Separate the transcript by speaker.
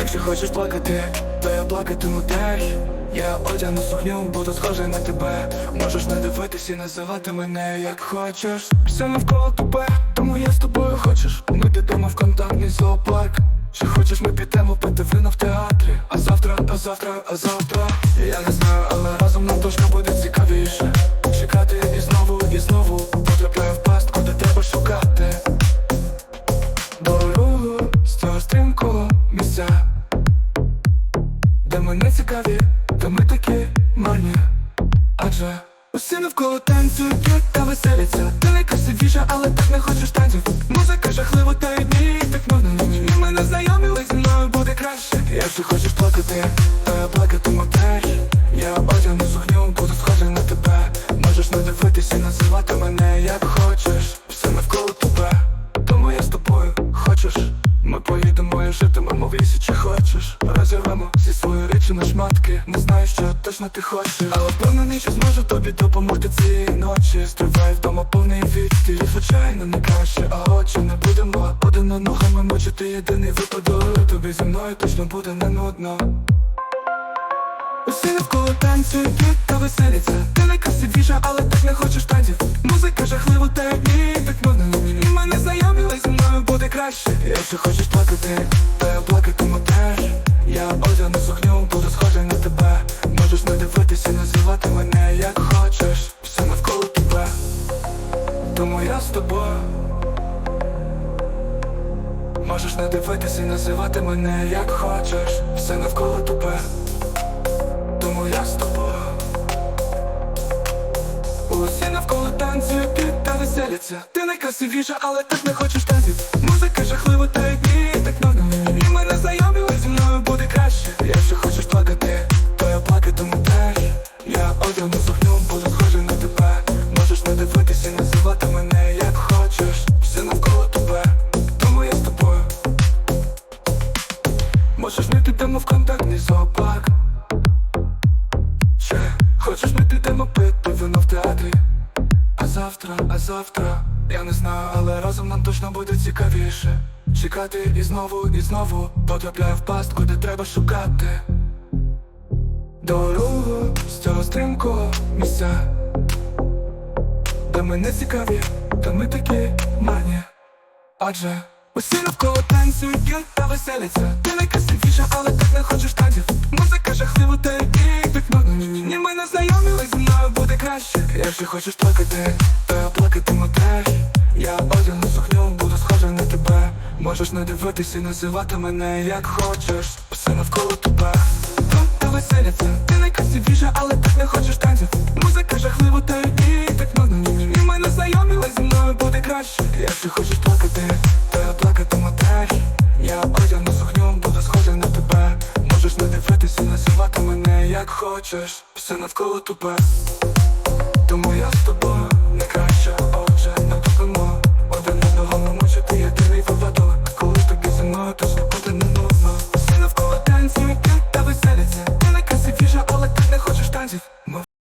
Speaker 1: Якщо хочеш плакати, то я плакатиму теж. Я одягну сукню, буду схожий на тебе. Можеш не дивитись і називати мене як хочеш. Все навколо тупе, тому я з тобою хочеш. Ми підемо в контактний зоопарк. Чи хочеш ми підемо пити вино в театрі? А завтра, а завтра, а завтра. Я не знаю, але разом нам точно буде шукати Дорогу з цього стрімкого місця. Де ми не цікаві, де ми такі марні. Адже усі навколо танцюють та веселяться. Ти найкрасивіша, але так не хочеш танців Музика жахлива, та й дні так нудно І ми не знайомі, але зі мною буде краще. Якщо хочеш плакати, то я плакатиму теж. Я одягну сухню, буду схожий на тебе. Можеш не дивитися називати мене як хочеш свої речі на шматки. Не знаю, що точно ти хочеш. Але впевнений, що зможу тобі допомогти цієї ночі. Стривай вдома повний відстіль. Звичайно, не краще, а очі не будемо. Один одного ми мучити єдиний випадок. Тобі зі мною точно буде не нудно. Усі навколо танцюють та веселяться Ти найкрасивіша, але так не хочеш танців. Музика жахлива, та ні, так нудно. І мене знайомі, але зі мною буде краще. Якщо хочеш плакати, то я плакатиму теж Я одягну сукню, буду схожий на тебе. Можеш не дивитися, називати мене як хочеш. Все навколо тебе. Тому я з тобою. Можеш не дивитися і називати мене як хочеш. Все навколо тебе. Тому я з тобою. Усі навколо танцюють та веселяться. Ти найкрасивіша, але так не хочеш танців. Музика одягну сукню, буду схожий на тебе. Можеш не дивитися називати мене як хочеш. Все навколо тебе, тому я з тобою. Можеш не підемо в контактний зоопарк. Ще. Хочеш ми підемо пити вино А завтра, а завтра. Я не знаю, але разом нам точно буде цікавіше. Чекати і знову, і знову. Потрапляю в пастку, де треба шукати. Дорогу стрімкого місця Де ми не цікаві, та ми такі марні. Адже усі навколо танцюють та веселяться Ти найкрасивіша, але так не хочеш танців. Музика жахлива, та так нудно ні, ми не знайомі, але зі мною буде краще. Якщо хочеш плакати, то я плакатиму теж. Я одягну сукню, буду схожий на тебе. Можеш не дивитися і називати мене як хочеш. Все навколо тебе веселяться. Ти найкрасивіша, але так не хочеш танців Музика жахлива, та й так можна ні, ні, ні, ми не знайомі, зі мною буде краще. Якщо хочеш плакати, то я плакатиму теж. Я одягну сухню, буду схожий на тебе. Можеш не дивитися і називати мене як хочеш. Все навколо тебе